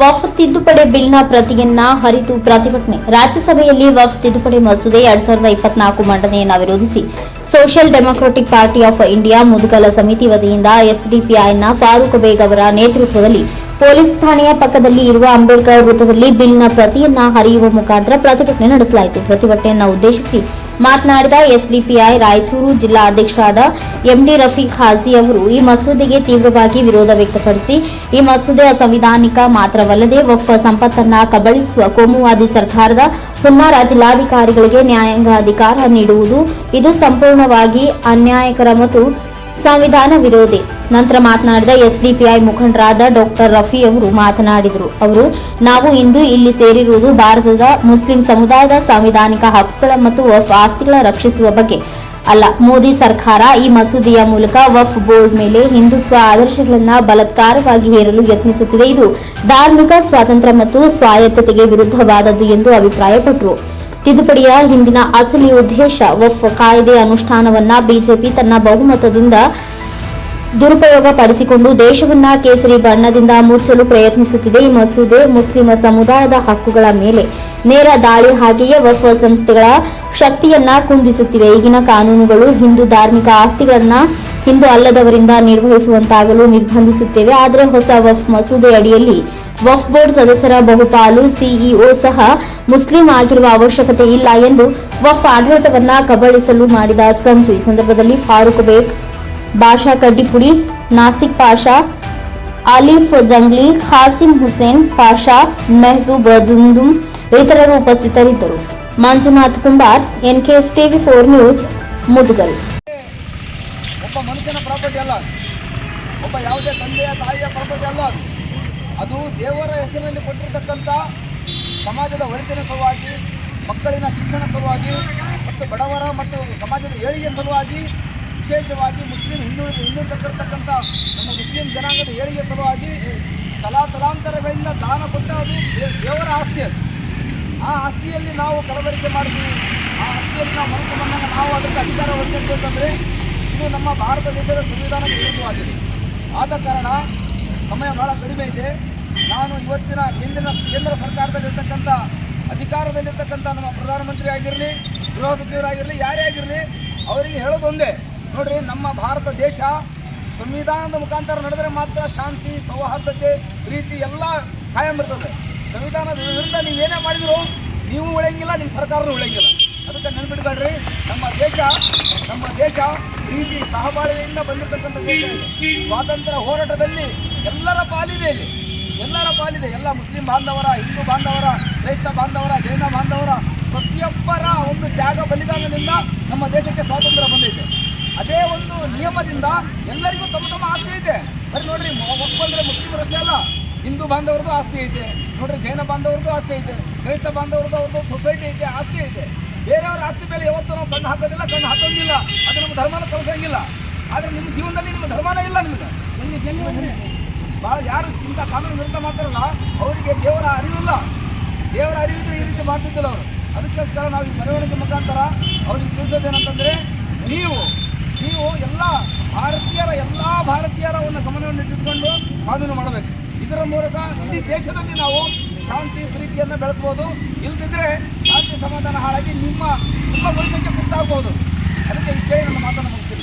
ವಫ್ ತಿದ್ದುಪಡಿ ಬಿಲ್ನ ಪ್ರತಿಯನ್ನ ಹರಿತು ಪ್ರತಿಭಟನೆ. ರಾಜ್ಯಸಭೆಯಲ್ಲಿ ವಫ್ ತಿದ್ದುಪಡಿ ಮಸೂದೆ ಎರಡ್ ಸಾವಿರದ ಇಪ್ಪತ್ನಾಲ್ಕು ಮಂಡನೆಯನ್ನ ವಿರೋಧಿಸಿ social democratic party of India Mudgal ಸಮಿತಿ ವತಿಯಿಂದ ಎಸ್ಡಿಪಿಐನ ಫಾರೂಕ್ ಬೇಗ್ ಅವರ ನೇತೃತ್ವದಲ್ಲಿ ಪೊಲೀಸ್ ಠಾಣೆಯ ಪಕ್ಕದಲ್ಲಿ ಇರುವ ಅಂಬೇಡ್ಕರ್ ವೃತ್ತದಲ್ಲಿ ಬಿಲ್ನ ಪ್ರತಿಯನ್ನ ಹರಿಯುವ ಮುಖಾಂತರ ಪ್ರತಿಭಟನೆ ನಡೆಸಲಾಯಿತು. ಪ್ರತಿಭಟನೆಯನ್ನು ಉದ್ದೇಶಿಸಿ ಮಾತನಾಡಿದ ಎಸ್ಡಿಪಿಐ ರಾಯಚೂರು ಜಿಲ್ಲಾ ಅಧ್ಯಕ್ಷರಾದ ಎಂಡಿ ರಫೀಕ್ ಹಾಜಿ ಅವರು, ಈ ಮಸೂದೆಗೆ ತೀವ್ರವಾಗಿ ವಿರೋಧ ವ್ಯಕ್ತಪಡಿಸಿ, ಈ ಮಸೂದೆ ಅಸಂವಿಧಾನಿಕ ಮಾತ್ರವಲ್ಲದೆ ವಫ್ ಸಂಪತ್ತನ್ನ ಕಬಳಿಸುವ ಕೋಮುವಾದಿ ಸರ್ಕಾರದ ಹುನ್ನಾರ ಜಿಲ್ಲಾಧಿಕಾರಿಗಳಿಗೆ ನ್ಯಾಯಾಂಗ ಅಧಿಕಾರ ನೀಡುವುದು, ಇದು ಸಂಪೂರ್ಣವಾಗಿ ಅನ್ಯಾಯಕರ ಮತ್ತು ಸಂವಿಧಾನ ವಿರೋಧಿ. ನಂತರ ಮಾತನಾಡಿದ ಎಸ್ಡಿಪಿಐ ಮುಖಂಡರಾದ ಡಾಕ್ಟರ್ ರಫಿ ಅವರು ಮಾತನಾಡಿದರು. ಅವರು, ನಾವು ಇಂದು ಇಲ್ಲಿ ಸೇರಿರುವುದು ಭಾರತದ ಮುಸ್ಲಿಂ ಸಮುದಾಯದ ಸಾಂವಿಧಾನಿಕ ಹಕ್ಕುಗಳ ಮತ್ತು ವಫ್ ಆಸ್ತಿಗಳ ರಕ್ಷಿಸುವ ಬಗ್ಗೆ ಅಲ್ಲ. ಮೋದಿ ಸರ್ಕಾರ ಈ ಮಸೂದೆಯ ಮೂಲಕ ವಫ್ ಬೋರ್ಡ್ ಮೇಲೆ ಹಿಂದುತ್ವ ಆದರ್ಶಗಳನ್ನು ಬಲತ್ಕಾರವಾಗಿ ಹೇರಲು ಯತ್ನಿಸುತ್ತಿದೆ. ಇದು ಧಾರ್ಮಿಕ ಸ್ವಾತಂತ್ರ್ಯ ಮತ್ತು ಸ್ವಾಯತ್ತತೆಗೆ ವಿರುದ್ಧವಾದದ್ದು ಎಂದು ಅಭಿಪ್ರಾಯಪಟ್ಟರು. ತಿದ್ದುಪಡಿಯ ಹಿಂದಿನ ಅಸಲಿ ಉದ್ದೇಶ ವಫ್ ಕಾಯ್ದೆ ಅನುಷ್ಠಾನವನ್ನ ಬಿಜೆಪಿ ತನ್ನ ಬಹುಮತದಿಂದ ದುರುಪಯೋಗ ಪಡಿಸಿಕೊಂಡು ದೇಶವನ್ನ ಕೇಸರಿ ಬಣ್ಣದಿಂದ ಮುಚ್ಚಲು ಪ್ರಯತ್ನಿಸುತ್ತಿದೆ. ಈ ಮಸೂದೆ ಮುಸ್ಲಿಂ ಸಮುದಾಯದ ಹಕ್ಕುಗಳ ಮೇಲೆ ನೇರ ದಾಳಿ ಹಾಗೆಯೇ ವಫ್ ಸಂಸ್ಥೆಗಳ ಶಕ್ತಿಯನ್ನ ಕುಂದಿಸುತ್ತಿವೆ. ಈಗಿನ ಕಾನೂನುಗಳು ಹಿಂದೂ ಧಾರ್ಮಿಕ ಆಸ್ತಿಗಳನ್ನ ಹಿಂದೂ ಅಲ್ಲದವರಿಂದ ನಿರ್ವಹಿಸುವಂತಾಗಲು ನಿರ್ಬಂಧಿಸುತ್ತೇವೆ. ಆದರೆ ಹೊಸ ವಫ್ ಮಸೂದೆ ಅಡಿಯಲ್ಲಿ ವಫ್ ಬೋರ್ಡ್ ಸದಸ್ಯರ ಬಹುಪಾಲು ಸಿಇಒ ಸಹ ಮುಸ್ಲಿಂ ಆಗಿರುವ ಅವಶ್ಯಕತೆ ಇಲ್ಲ ಎಂದು ವಫ್ ಆಡಳಿತವನ್ನ ಕಬಳಿಸಲು ಮಾಡಿದ ಸಂಜು. ಈ ಸಂದರ್ಭದಲ್ಲಿ ಫಾರೂಕ್ ಬೇಗ್, ಬಾಷಾ ಕಡ್ಡಿಪುಡಿ, ನಾಸಿಕ್ ಪಾಷಾ ಆಲಿಫ್ ಜಂಗ್ಲಿ ಖಾಸಿಂ ಹುಸೇನ್ ಪಾಷಾ, ಮೆಹಬೂಬ್ ದುಂದುಂ ಇತರರು ಉಪಸ್ಥಿತರಿದ್ದರು. Manjunath Kumbar, NKS TV four news, Mudgal. ಮನುಷ್ಯನ ಪ್ರಾಪರ್ಟಿ ಅಲ್ಲ. ಒಬ್ಬ ಯಾವುದೇ ತಂದೆಯ ತಾಯಿಯ ಪ್ರಾಪರ್ಟಿ ಅಲ್ಲ ಅದು. ದೇವರ ಹೆಸರಿನಲ್ಲಿ ಕೊಟ್ಟಿರತಕ್ಕಂಥ ಸಮಾಜದ ಒಳಿತಿನ ಸಲುವಾಗಿ, ಮಕ್ಕಳಿನ ಶಿಕ್ಷಣ ಸಲುವಾಗಿ ಮತ್ತು ಬಡವರ ಮತ್ತು ಸಮಾಜದ ಏಳಿಗೆ ಸಲುವಾಗಿ, ವಿಶೇಷವಾಗಿ ಮುಸ್ಲಿಂ ಹಿಂದುಳಿದ ಹಿಂದುಳಿದಕ್ಕಿರ್ತಕ್ಕಂಥ ನಮ್ಮ ಮುಸ್ಲಿಂ ಜನಾಂಗದ ಏಳಿಗೆ ಸಲುವಾಗಿ ತಲಾ ತಲಾಂತರಗಳಿಂದ ದಾನ ಕೊಟ್ಟ ಅದು ದೇವರ ಆಸ್ತಿ ಅದು. ಆ ಆಸ್ತಿಯಲ್ಲಿ ನಾವು ಕಲಬೆರಕೆ ಮಾಡ್ತೀವಿ. ಆ ಆಸ್ತಿಯಲ್ಲಿ ನಾವು ಮನಸ್ಸು ನಾವು ಅದಕ್ಕೆ ಅಧಿಕಾರ ಹೊಂದಿರಬೇಕಂದ್ರೆ ಇದು ನಮ್ಮ ಭಾರತ ದೇಶದ ಸಂವಿಧಾನ ವಿರುದ್ಧವಾಗಿದೆ. ಆದ ಕಾರಣ ಸಮಯ ಬಹಳ ಕಡಿಮೆ ಇದೆ. ನಾನು ಇವತ್ತಿನ ಕೇಂದ್ರ ಕೇಂದ್ರ ಸರ್ಕಾರದಲ್ಲಿರ್ತಕ್ಕಂಥ, ಅಧಿಕಾರದಲ್ಲಿರ್ತಕ್ಕಂಥ ನಮ್ಮ ಪ್ರಧಾನಮಂತ್ರಿ ಆಗಿರಲಿ, ಗೃಹ ಸಚಿವರಾಗಿರಲಿ, ಯಾರೇ ಆಗಿರಲಿ, ಅವರಿಗೆ ಹೇಳೋದೊಂದೇ. ನೋಡ್ರಿ, ನಮ್ಮ ಭಾರತ ದೇಶ ಸಂವಿಧಾನದ ಮುಖಾಂತರ ನಡೆದರೆ ಮಾತ್ರ ಶಾಂತಿ, ಸೌಹಾರ್ದತೆ, ಪ್ರೀತಿ ಎಲ್ಲ ಕಾಯಂ ಇರ್ತದೆ. ಸಂವಿಧಾನದ ವಿರುದ್ಧ ನೀವು ಏನೇ ಮಾಡಿದ್ರು, ನೀವು ಉಳಿಯಂಗಿಲ್ಲ, ನಿಮ್ಮ ಸರ್ಕಾರನೂ ಉಳಿಯಂಗಿಲ್ಲ. ಅದಕ್ಕೆ ನೆನ್ಬಿಡ್ಬೇಡ್ರಿ ನಮ್ಮ ದೇಶ ನಮ್ಮ ದೇಶ ಪ್ರೀತಿ ಸಹಬಾಳ್ವೆಯಿಂದ ಬಂದಿರತಕ್ಕಂಥ ದೇಶ ಸ್ವಾತಂತ್ರ್ಯ ಹೋರಾಟದಲ್ಲಿ ಎಲ್ಲರ ಪಾಲಿದೆ ಇಲ್ಲಿ. ಎಲ್ಲರ ಪಾಲಿದೆ. ಎಲ್ಲ ಮುಸ್ಲಿಂ ಬಾಂಧವರ, ಹಿಂದೂ ಬಾಂಧವರ, ಕ್ರೈಸ್ತ ಬಾಂಧವರ, ಜೈನ ಬಾಂಧವರ, ಪ್ರತಿಯೊಬ್ಬರ ಒಂದು ತ್ಯಾಗ ಬಲಿದಾನದಿಂದ ನಮ್ಮ ದೇಶಕ್ಕೆ ಸ್ವಾತಂತ್ರ್ಯ ಬಂದಿದೆ ಅದೇ ಒಂದು ನಿಯಮದಿಂದ ಎಲ್ಲರಿಗೂ ತಮ್ಮ ತಮ್ಮ ಆಸ್ತಿ ಐತೆ. ಬರೀ ನೋಡ್ರಿ ಒಬ್ಬಂದ್ರೆ ಮುಸ್ಲಿಮರಷ್ಟೇ ಅಲ್ಲ. ಹಿಂದೂ ಬಾಂಧವರದ್ದು ಆಸ್ತಿ ಐತೆ. ನೋಡ್ರಿ, ಜೈನ ಬಾಂಧವರದ್ದು ಆಸ್ತಿ ಐತೆ. ಕ್ರೈಸ್ತ ಬಾಂಧವರದ್ದು ಅವ್ರದ್ದು ಸೊಸೈಟಿ ಐತೆ, ಆಸ್ತಿ ಐತೆ. ಬೇರೆಯವರ ಆಸ್ತಿ ಮೇಲೆ ಯಾವತ್ತೂ ನಾವು ಕಣ್ಣು ಹಾಕೋದಿಲ್ಲ ಕಣ್ಣು ಹಾಕೋದಿಲ್ಲ. ಅದು ನಮ್ಮ ಧರ್ಮನ ಕಲಿಸಂಗಿಲ್ಲ ಆದರೆ ನಿಮ್ಮ ಜೀವನದಲ್ಲಿ ನಿಮ್ಮ ಧರ್ಮನ ಇಲ್ಲ ನಿಮಗೆ. ಭಾಳ ಯಾರು ಇಂಥ ಕಾನೂನು ವಿರುದ್ಧ ಮಾಡ್ತಾರಲ್ಲ ಅವರಿಗೆ ದೇವರ ಅರಿವಿಲ್ಲ. ದೇವರ ಅರಿವಿದ್ರೆ ಈ ರೀತಿ ಮಾಡ್ತಿದ್ದಿಲ್ಲ ಅವರು. ಅದಕ್ಕೋಸ್ಕರ ನಾವು ಈ ಮೆರವಣಿಗೆ ಮುಖಾಂತರ ಅವ್ರಿಗೆ ತಿಳಿಸೋದೇನಂತಂದರೆ ನೀವು ನೀವು ಎಲ್ಲ ಭಾರತೀಯರ ಎಲ್ಲ ಭಾರತೀಯರ ಒಂದು ಗಮನವನ್ನು ಇಟ್ಟುಕೊಂಡು ಕಾನೂನು ಮಾಡಬೇಕು. ಇದರ ಮೂಲಕ ಇಡೀ ದೇಶದಲ್ಲಿ ನಾವು ಶಾಂತಿ, ಪ್ರೀತಿಯನ್ನು ಬೆಳೆಸ್ಬೋದು. ಇಲ್ಲದಿದ್ದರೆ ಸಮಾಧಾನ ಹಾಳಾಗಿ ನಿಮ್ಮ ನಿಮ್ಮ ಭವಿಷ್ಯಕ್ಕೆ ಮುಂದಾಗಬಹುದು ಅದಕ್ಕೆ ಇಷ್ಟೇ ನನ್ನ ಮಾತನ್ನು ಮುಗಿಸ್ತೇನೆ.